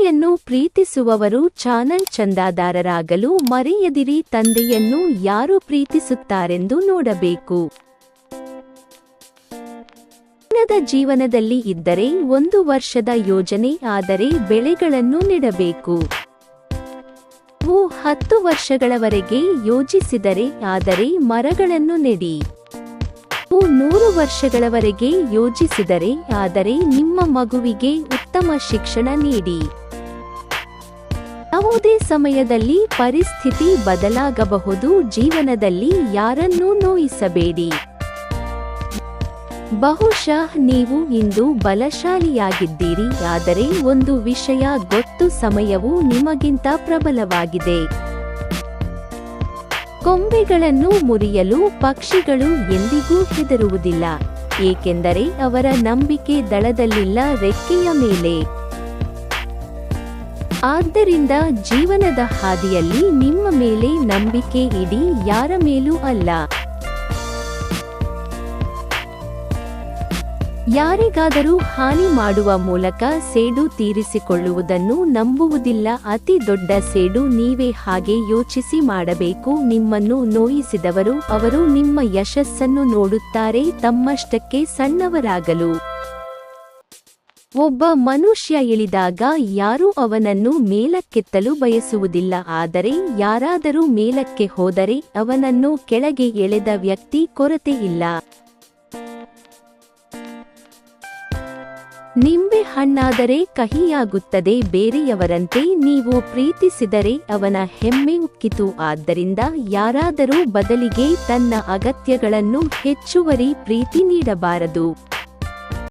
ತಂದೆಯನ್ನು ಪ್ರೀತಿಸುವವರು ಚಾನಲ್ ಚಂದಾದಾರರಾಗಲು ಮರೆಯದಿರಿ ತಂದೆಯನ್ನು ಯಾರು ಪ್ರೀತಿಸುತ್ತಾರೆಂದು ನೋಡಬೇಕು. ದಿನದ ಜೀವನದಲ್ಲಿ ಇದ್ದರೆ ಒಂದು ವರ್ಷದ ಯೋಜನೆ ಆದರೆ ಬೆಳೆಗಳನ್ನು ನೆಡಬೇಕು. ಹತ್ತು ವರ್ಷಗಳವರೆಗೆ ಯೋಜಿಸಿದರೆ ಆದರೆ ಮರಗಳನ್ನು ನೆಡಿ. ನೂರು ವರ್ಷಗಳವರೆಗೆ ಯೋಜಿಸಿದರೆ ಆದರೆ ನಿಮ್ಮ ಮಗುವಿಗೆ ಉತ್ತಮ ಶಿಕ್ಷಣ ನೀಡಿ. ಯಾವುದೇ ಸಮಯದಲ್ಲಿ ಪರಿಸ್ಥಿತಿ ಬದಲಾಗಬಹುದು, ಜೀವನದಲ್ಲಿ ಯಾರನ್ನೂ ನೋಯಿಸಬೇಡಿ. ಬಹುಶಃ ನೀವು ಇಂದು ಬಲಶಾಲಿಯಾಗಿದ್ದೀರಿ, ಆದರೆ ಒಂದು ವಿಷಯ ಗೊತ್ತು, ಸಮಯವು ನಿಮಗಿಂತ ಪ್ರಬಲವಾಗಿದೆ. ಕೊಂಬೆಗಳನ್ನು ಮುರಿಯಲು ಪಕ್ಷಿಗಳು ಎಂದಿಗೂ ಹೆದರುವುದಿಲ್ಲ, ಏಕೆಂದರೆ ಅವರ ನಂಬಿಕೆ ದಳದಲ್ಲಿಲ್ಲ, ರೆಕ್ಕೆಯ ಮೇಲೆ. ಆದ್ದರಿಂದ ಜೀವನದ ಹಾದಿಯಲ್ಲಿ ನಿಮ್ಮ ಮೇಲೆ ನಂಬಿಕೆ ಇಡಿ, ಯಾರ ಮೇಲೂ ಅಲ್ಲ. ಯಾರಿಗಾದರೂ ಹಾನಿ ಮಾಡುವ ಮೂಲಕ ಸೇಡು ತೀರಿಸಿಕೊಳ್ಳುವುದನ್ನು ನಂಬುವುದಿಲ್ಲ. ಅತಿ ದೊಡ್ಡ ಸೇಡು ನೀವೇ ಹಾಗೆ ಯೋಚಿಸಿ ಮಾಡಬೇಕು. ನಿಮ್ಮನ್ನು ನೋಯಿಸಿದವರು ಅವರು ನಿಮ್ಮ ಯಶಸ್ಸನ್ನು ನೋಡುತ್ತಾರೆ. ತಮ್ಮಷ್ಟಕ್ಕೆ ಸಣ್ಣವರಾಗಲು. ಒಬ್ಬ ಮನುಷ್ಯ ಇಳಿದಾಗ ಯಾರೂ ಅವನನ್ನು ಮೇಲಕ್ಕೆತ್ತಲು ಬಯಸುವುದಿಲ್ಲ. ಆದರೆ ಯಾರಾದರೂ ಮೇಲಕ್ಕೆ ಹೋದರೆ ಅವನನ್ನು ಕೆಳಗೆ ಎಳೆದ ವ್ಯಕ್ತಿ ಕೊರತೆ ಇಲ್ಲ. ನಿಂಬೆ ಹಣ್ಣಾದರೆ ಕಹಿಯಾಗುತ್ತದೆ, ಬೇರೆಯವರಂತೆ ನೀವು ಪ್ರೀತಿಸಿದರೆ ಅವನ ಹೆಮ್ಮೆ ಉಕ್ಕಿತು. ಆದ್ದರಿಂದ ಯಾರಾದರೂ ಬದಲಿಗೆ ತನ್ನ ಅಗತ್ಯಗಳನ್ನು ಹೆಚ್ಚುವರಿ ಪ್ರೀತಿ ನೀಡಬಾರದು.